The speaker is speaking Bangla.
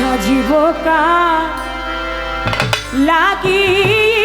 সাজিব কা লাগিয়ে